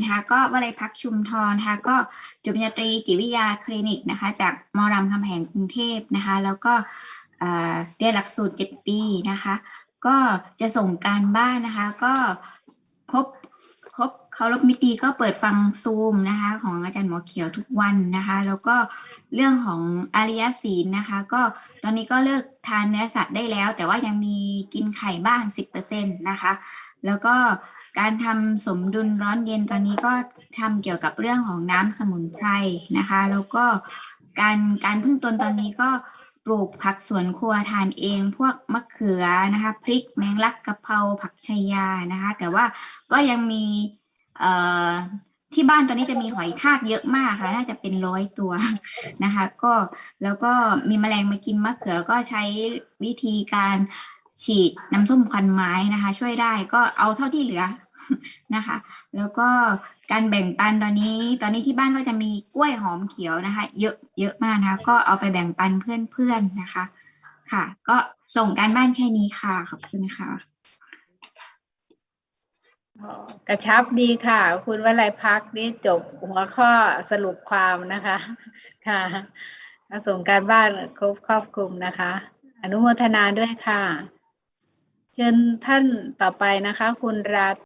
นะคะ ก็วลัยพักชุมทรนะคะ ก็จบปริญญาตรีจิตวิทยาคลินิกนะคะ จากมรามคำแหงกรุงเทพนะคะ แล้วก็เรียนหลักสูตร 7 ปีนะคะ ก็จะส่งการบ้านนะคะ ก็ครบครบ เคารพมิตรีก็เปิดฟังซูมนะคะ ของอาจารย์หมอเขียวทุกวันนะคะ แล้วก็เรื่องของอริยศีลนะคะ ก็ตอนนี้ก็เลิกทานเนื้อสัตว์ได้แล้ว แต่ว่ายังมีกินไข่บ้าง 10%นะคะ แล้วก็การทำสมดุลร้อนเย็นตอนนี้ก็ทำเกี่ยวกับเรื่องของน้ำสมุนไพรนะคะ แล้วก็การการพึ่งตนตอนนี้ก็ปลูกผักสวนครัวทานเอง พวกมะเขือนะคะ พริกแมงลักกะเพราผักชายานะคะ แต่ว่าก็ยังมี ที่บ้านตอนนี้จะมีหอยทากเยอะมากค่ะน่าจะเป็นร้อยตัวนะคะ ก็แล้วก็มีแมลงมากินมะเขือก็ใช้วิธีการฉีดน้ำส้มควันไม้นะคะ ช่วยได้ก็เอาเท่าที่เหลือนะคะ แล้วก็การแบ่งปันตอนนี้ ตอนนี้ที่บ้านก็จะมีกล้วยหอมเขียวนะคะ เยอะเยอะมากนะคะ ก็เอาไปแบ่งปันเพื่อนๆนะคะ ค่ะ ก็ส่งการบ้านแค่นี้ค่ะขอบคุณค่ะ กระชับดีค่ะ คุณวลัยพักนี่จบหัวข้อสรุปความนะคะ ค่ะส่งการบ้านครบครอบคลุมนะคะ อนุโมทนาด้วยค่ะ เชิญท่านต่อไปนะคะ คุณรัฐ